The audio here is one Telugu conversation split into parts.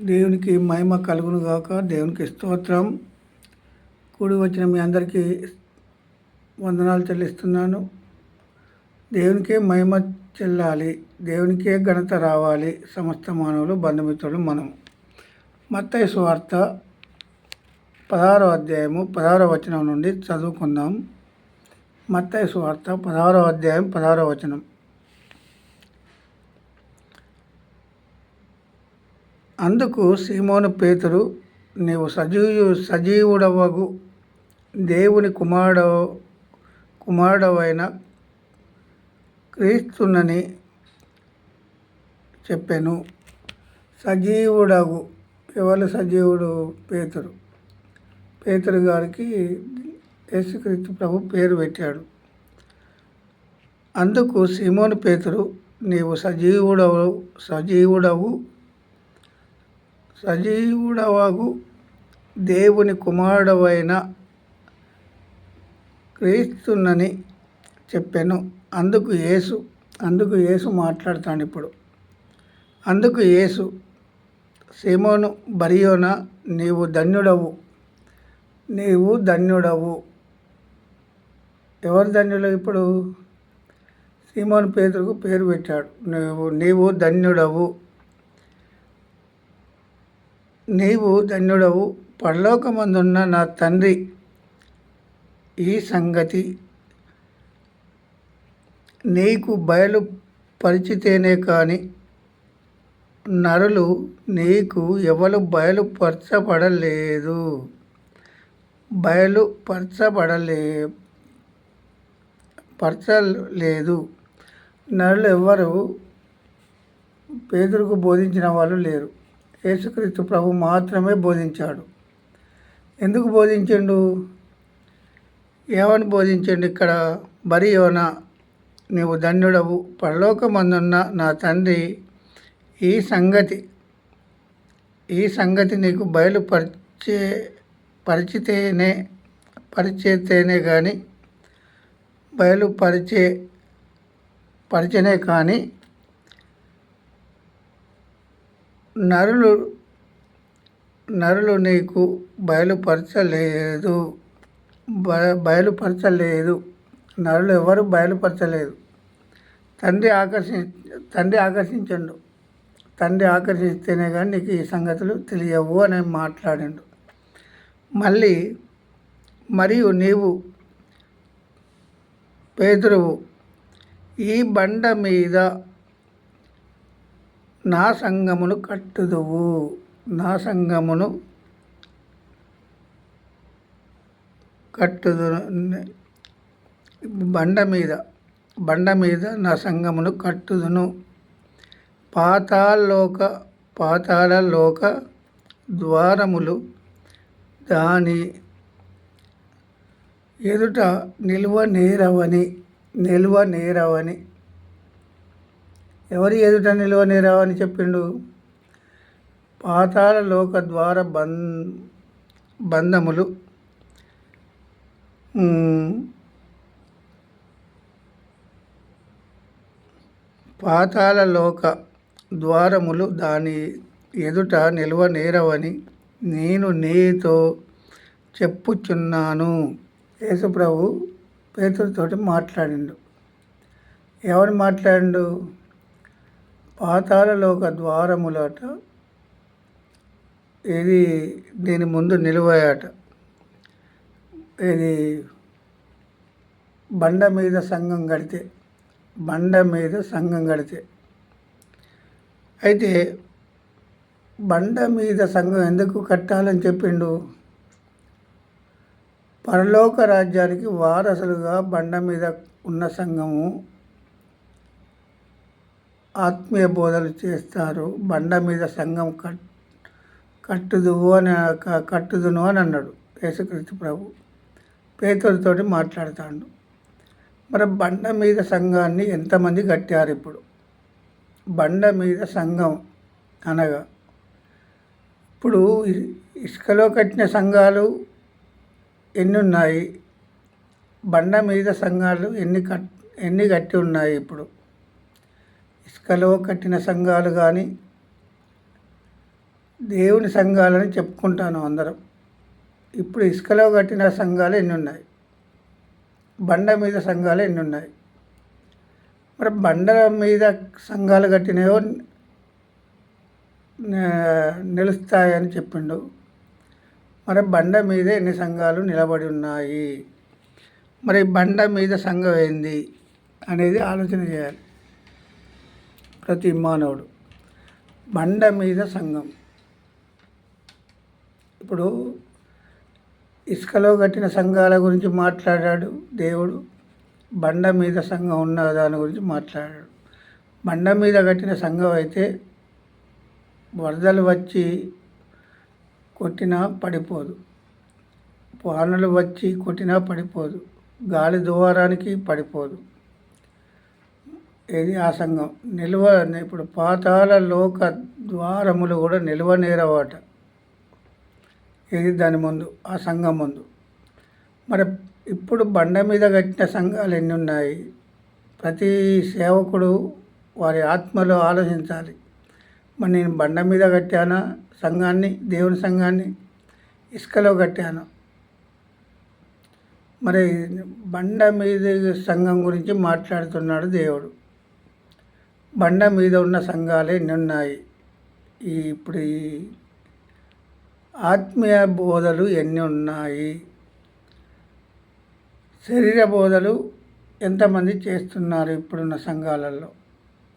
దేవునికి మహిమ కలుగును గాక. దేవునికి స్తోత్రం. కూడి వచ్చిన మీ అందరికీ వందనాలు చెల్లిస్తున్నాను. దేవునికే మహిమ చెల్లాలి. దేవునికే ఘనత రావాలి. సమస్త మానవులు బంధుమిత్రులు మనం మత్తయ్య సువార్త పదహారో అధ్యాయము పదహారో వచనం నుండి చదువుకుందాం. మత్తయ్య సువార్త పదహారో అధ్యాయం పదహారో వచనం. అందుకు సీమోను పేతురు నీవు సజీవు సజీవుడవగు దేవుని కుమారుడ కుమారుడవైన క్రీస్తునని చెప్పాను. సజీవుడగు ఎవరు సజీవుడు? పేతురు. పేతురు గారికి యేసుక్రీస్తు ప్రభు పేరు పెట్టాడు. అందుకు సీమోను పేతురు నీవు సజీవుడవు సజీవుడవు సజీవుడవగు దేవుని కుమారుడవైన క్రీస్తునని చెప్పాను. అందుకు యేసు అందుకు యేసు మాట్లాడతాను ఇప్పుడు. అందుకు యేసు సీమోను బరియోన నీవు ధన్యుడవు నీవు ధన్యుడవు. ఎవరు ధన్యుడు ఇప్పుడు? సీమోను పేదలకు పేరు పెట్టాడు. నువ్వు నీవు ధన్యుడవు. నీవు ధన్యుడవు. పరలోకమందున్న నా తండ్రి. ఈ సంగతి నీకు బయలు పరిచితేనే కానీ నరులు నీకు ఎవరు బయలుపరచబడలేదు. బయలుపరచబడలే పరచలేదు నరులు ఎవ్వరు పేదలకు బోధించిన వాళ్ళు లేరు. యేసుక్రీస్తు ప్రభు మాత్రమే బోధించాడు. ఎందుకు బోధించండు? ఏమని బోధించండి? ఇక్కడ బరి యోన నీవు ధన్యుడవు? పరలోకమందున్న నా తండ్రి ఈ సంగతి ఈ సంగతి నీకు బయలుపరిచే పరిచితేనే పరిచేతేనే కానీ బయలుపరిచే పరిచనే కానీ నరులు నరులు నీకు బయలుపరచలేదు. బయలుపరచలేదు. నరులు ఎవరు బయలుపరచలేదు. తండ్రి ఆకర్షి తండ్రి ఆకర్షించండు. తండ్రి ఆకర్షిస్తేనే కానీ నీకు ఈ సంగతులు తెలియవు అని మాట్లాడిండు. మళ్ళీ మరియు నీవు పేదరువు ఈ బండ మీద నా సంగమును కట్టుదువు. నా సంగమును కట్టుదు బండ మీద బండ మీద నా సంగమును కట్టుదును. పాతాళలోక పాతాళలోక ద్వారములు దాని ఎదుట నిల్వ నేరవని నిల్వ నేరవని ఎవరి ఎదుట నిల్వ అని చెప్పిండు. పాతాళ లోక ద్వార బం బంధములు పాతాళ లోక ద్వారములు దాని ఎదుట నిల్వ నేరవని నేను నీతో చెప్పుచున్నాను. యేసుప్రభు పేతులతోటి మాట్లాడిండు. ఎవరు మాట్లాడిండు? పాతాళలోక ద్వారములట ఇది దీని ముందు నిలువయాట ఇది బండ మీద సంఘం కడితే బండ మీద సంఘం కడితే అయితే బండ మీద సంఘం ఎందుకు కట్టాలని చెప్పిండు? పరలోక రాజ్యానికి వారసులుగా బండ మీద ఉన్న సంఘము ఆత్మీయ బోధలు చేస్తారు. బండ మీద సంఘం కట్ కట్టుదువు అని కట్టుదును అని అన్నాడు యేసుక్రీస్తు ప్రభు. పేతులతోటి మాట్లాడుతాడు. మరి బండ మీద సంఘాన్ని ఎంతమంది కట్టారు ఇప్పుడు? బండ మీద సంఘం అనగా ఇప్పుడు ఇసుకలో కట్టిన సంఘాలు ఎన్ని ఉన్నాయి? బండ మీద సంఘాలు ఎన్ని కట్ ఎన్ని కట్టి ఉన్నాయి ఇప్పుడు? ఇసుకలో కట్టిన సంఘాలు కానీ దేవుని సంఘాలని చెప్పుకుంటాను అందరం. ఇప్పుడు ఇసుకలో కట్టిన సంఘాలు ఎన్ని ఉన్నాయి బండ మీద సంఘాలు ఎన్ని ఉన్నాయి మరి బండ మీద సంఘాలు కట్టినవో నిలుస్తాయని చెప్పిండు. మరి బండ మీద ఎన్ని సంఘాలు నిలబడి ఉన్నాయి? మరి బండ మీద సంఘం ఏంది? అనేది ఆలోచన చేయాలి. ప్రతి మానవుడు. బండ మీద సంఘం. ఇప్పుడు ఇసుకలో కట్టిన సంఘాల గురించి మాట్లాడాడు దేవుడు. బండ మీద సంఘం ఉన్న దాని గురించి మాట్లాడాడు. బండ మీద కట్టిన సంఘం అయితే వరదలు వచ్చి కొట్టినా పడిపోదు. వానలు వచ్చి కొట్టినా పడిపోదు. గాలి ద్వారానికి పడిపోదు. ఇది ఆ సంఘం? నిల్వ ఇప్పుడు పాతాల లోక ద్వారములు కూడా నిల్వ నేరవాట. ఇది దాని ముందు? ఆ సంఘం ముందు. మరి ఇప్పుడు బండ మీద కట్టిన సంఘాలు ఎన్ని ఉన్నాయి? ప్రతి సేవకుడు వారి ఆత్మలో ఆలోచించాలి. మరి నేను బండ మీద కట్టానా? సంఘాన్ని? దేవుని సంఘాన్ని? ఇసుకలో కట్టాను? మరి బండ మీద సంఘం గురించి మాట్లాడుతున్నాడు దేవుడు. బండ మీద ఉన్న సంఘాలు ఎన్ని ఉన్నాయి ఈ ఇప్పుడు ఈ ఆత్మీయ బోధలు ఎన్ని ఉన్నాయి? శరీర బోధలు ఎంతమంది చేస్తున్నారు ఇప్పుడున్న సంఘాలలో?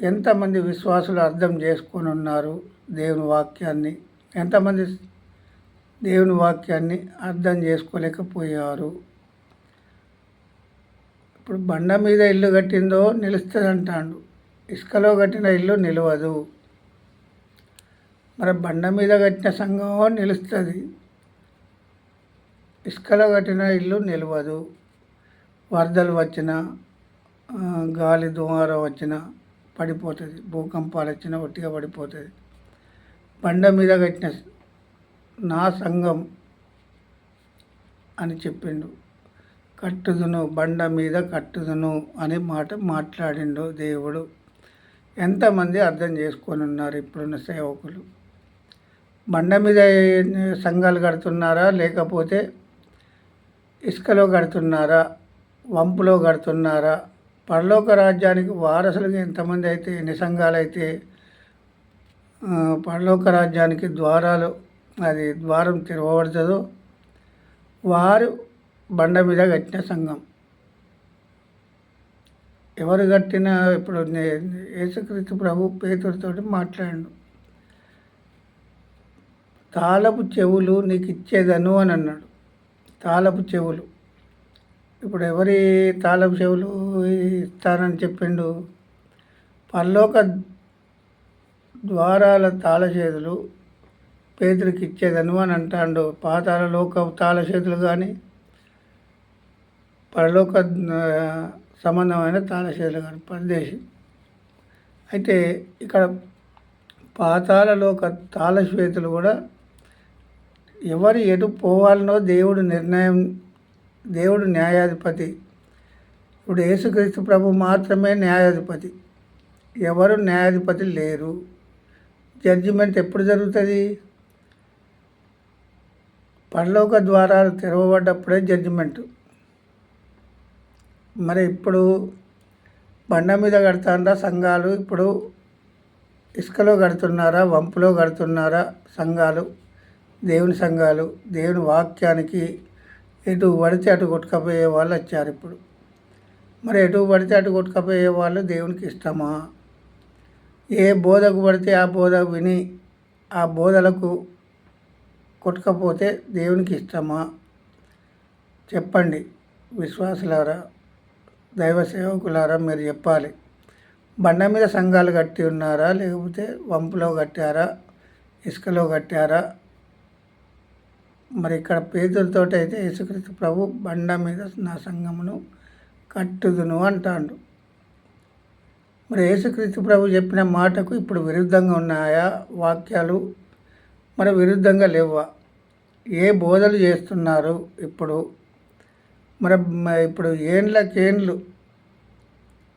ఎంతమంది విశ్వాసులు అర్థం చేసుకొని ఉన్నారు దేవుని వాక్యాన్ని? ఎంతమంది దేవుని వాక్యాన్ని అర్థం చేసుకోలేకపోయారు? ఇప్పుడు బండ మీద ఇల్లు కట్టిందో నిలుస్తుంది అంటాడు ఇసుకలో కట్టిన ఇల్లు నిలవదు. మరి బండ మీద కట్టిన సంఘం నిలుస్తుంది? ఇసుకలో కట్టిన ఇల్లు నిలవదు. వరదలు వచ్చిన గాలి దుమారం వచ్చిన పడిపోతుంది. భూకంపాలు వచ్చినా ఒట్టిగా పడిపోతుంది. బండ మీద కట్టిన నా సంఘం అని చెప్పిండు. కట్టుదును బండ మీద కట్టుదును అనే మాట మాట్లాడిండు దేవుడు. ఎంతమంది అర్థం చేసుకొని ఉన్నారు ఇప్పుడున్న సేవకులు? బండ మీద సంఘాలు కడుతున్నారా? లేకపోతే ఇసుకలో కడుతున్నారా? వంపులో కడుతున్నారా? పరలోక రాజ్యానికి వారసులుగా ఎంతమంది అయితే ఎన్ని సంఘాలు అయితే పరలోక రాజ్యానికి ద్వారాలు అది ద్వారం తెరవబడుతుందో వారు బండ మీద కట్టిన సంఘం. ఎవరు కట్టినా ఇప్పుడు యేసుక్రీస్తు ప్రభు పేతుడితో మాట్లాడు తాళపు చెవులు నీకు ఇచ్చేదను అని అన్నాడు. తాళపు చెవులు. ఇప్పుడు ఎవరి తాళపు చెవులు ఇస్తానని చెప్పిండు? పరలోక ద్వారాల తాళ చేతులు పేదరికి ఇచ్చేదను అని అంటాడు. పాతాల లోక తాళ చేతులు కానీ పరలోక సంబంధమైన తాళశేలు గారు పరదేశి అయితే ఇక్కడ పాతాలలో ఒక తాళశ్వేతులు కూడా ఎవరు ఎటు పోవాలనో దేవుడు నిర్ణయం దేవుడు న్యాయాధిపతి. ఇప్పుడు యేసుక్రీస్తు ప్రభు మాత్రమే న్యాయాధిపతి. ఎవరు న్యాయాధిపతి లేరు. జడ్జిమెంట్ ఎప్పుడు జరుగుతుంది? పరలోక ద్వారాలు తెరవబడ్డప్పుడే జడ్జిమెంటు. మరి ఇప్పుడు బండ మీద కడతారా సంఘాలు. ఇప్పుడు ఇసుకలో కడుతున్నారా వంపులో కడుతున్నారా సంఘాలు? దేవుని సంఘాలు దేవుని వాక్యానికి ఎటు పడితే అటు కొట్టుకపోయే వాళ్ళు వచ్చారు ఇప్పుడు. మరి ఎటు పడితే అటు కొట్టుకపోయే వాళ్ళు దేవునికి ఇష్టమా? ఏ బోధకు పడితే ఆ బోధ విని ఆ బోధలకు కొట్టుకపోతే దేవునికి ఇష్టమా? చెప్పండి విశ్వాసులారా. దైవ సేవకులారా మీరు చెప్పాలి. బండ మీద సంఘాలు కట్టి ఉన్నారా? లేకపోతే వంపులో కట్టారా? ఇసుకలో కట్టారా? మరి ఇక్కడ పేదలతో అయితే యేసుక్రీస్తు ప్రభు బండ మీద నా సంఘమును కట్టుదును అంటాడు. మరి యేసుక్రీస్తు ప్రభు చెప్పిన మాటకు ఇప్పుడు విరుద్ధంగా ఉన్నాయా వాక్యాలు? మరి విరుద్ధంగా లేవా ఏ బోధలు చేస్తున్నారు ఇప్పుడు? మరి ఇప్పుడు ఏండ్లకేండ్లు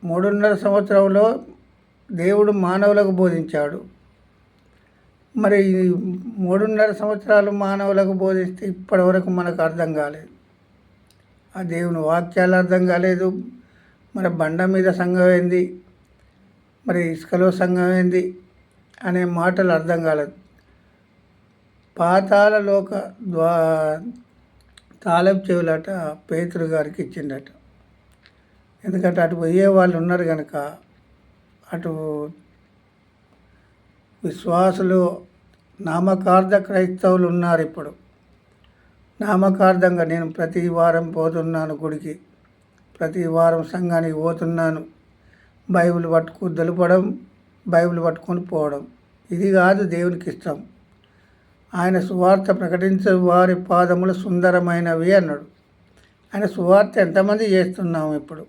మూడున్నర సంవత్సరంలో దేవుడు మానవులకు బోధించాడు. మరి ఈ మూడున్నర సంవత్సరాలు మానవులకు బోధిస్తే ఇప్పటివరకు మనకు అర్థం కాలేదు. ఆ దేవుని వాక్యాలు అర్థం కాలేదు. మరి బండ మీద సంఘం ఏంది? మరి ఇసుకలో సంఘం ఏంది? అనే మాటలు అర్థం కాలేదు. పాతాల లోక ద్వా తాళం చెవులట పేతురు గారికి ఇచ్చిండట. ఎందుకంటే అటు పోయే వాళ్ళు ఉన్నారు కనుక అటు విశ్వాసులు నామకార్థ క్రైస్తవులు ఉన్నారు ఇప్పుడు. నామకార్థంగా నేను ప్రతి వారం పోతున్నాను గుడికి ప్రతి వారం సంఘానికి పోతున్నాను. బైబిల్ పట్టుకు దులపడం బైబిల్ పట్టుకొని పోవడం ఇది కాదు దేవునికి ఇష్టం. ఆయన సువార్త ప్రకటించే వారి పాదములు సుందరమైనవి అన్నాడు. ఆయన సువార్త ఎంతమంది చేస్తున్నాము ఇప్పుడు?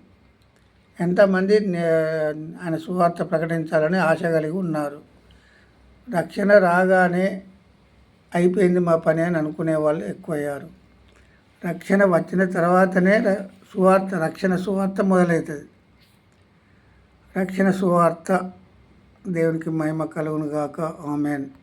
ఎంతమంది నే- ఆయన సువార్త ప్రకటించాలని ఆశ కలిగి ఉన్నారు? రక్షణ రాగానే అయిపోయింది మా పని అని అనుకునే వాళ్ళు ఎక్కువయ్యారు. రక్షణ వచ్చిన తర్వాతనే ర- సువార్త రక్షణ సువార్త మొదలవుతుంది రక్షణ సువార్త దేవునికి మహిమ కలుగును గాక ఆమెన్.